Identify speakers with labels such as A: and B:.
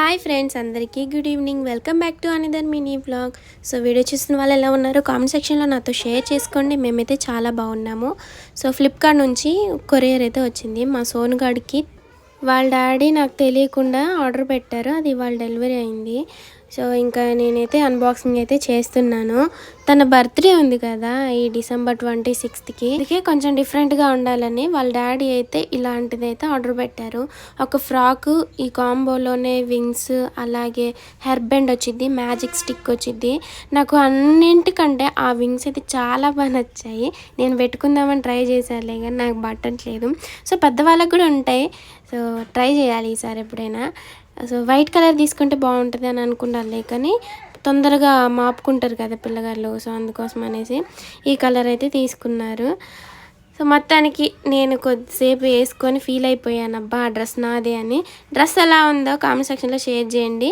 A: Hi friends అందరికీ good evening. Welcome back to another mini blog. So video చూస్తున్న వాళ్ళు ఎలా ఉన్నారో కామెంట్ సెక్షన్లో నాతో షేర్ చేసుకోండి. మేమైతే చాలా బాగున్నాము. సో ఫ్లిప్కార్ట్ నుంచి కొరియర్ అయితే వచ్చింది. మా సోనుగాడికి వాళ్ళ డాడీ నాకు తెలియకుండా ఆర్డర్ పెట్టారు. అది వాళ్ళ డెలివరీ అయింది. సో ఇంకా నేనైతే అన్బాక్సింగ్ అయితే చేస్తున్నాను. తన బర్త్డే ఉంది కదా ఈ డిసెంబర్ ట్వంటీ సిక్స్త్కి అందుకే కొంచెం డిఫరెంట్గా ఉండాలని వాళ్ళ డాడీ అయితే ఇలాంటిది అయితే ఆర్డర్ పెట్టారు. ఒక ఫ్రాక్ ఈ కాంబోలోనే వింగ్స్ అలాగే హెర్ బెండ్ వచ్చింది మ్యాజిక్ స్టిక్ వచ్చింది నాకు అన్నింటికంటే ఆ వింగ్స్ అయితే చాలా బాగా నచ్చాయి. నేను పెట్టుకుందామని ట్రై చేశానులే కానీ నాకు పట్టట్లేదు. సో పెద్దవాళ్ళకి కూడా ఉంటాయి. సో ట్రై చేయాలి ఈసారి ఎప్పుడైనా. సో వైట్ కలర్ తీసుకుంటే బాగుంటుంది అని అనుకున్నానులే కానీ తొందరగా మాపుకుంటారు కదా పిల్లగాళ్ళు సో అందుకోసం అనేసి ఈ కలర్ అయితే తీసుకున్నారు. సో మొత్తానికి నేను కొద్దిసేపు వేసుకొని ఫీల్ అయిపోయాను. అబ్బా ఆ డ్రెస్ నాదే అని. డ్రెస్ ఎలా ఉందో కామెంట్ సెక్షన్లో షేర్ చేయండి.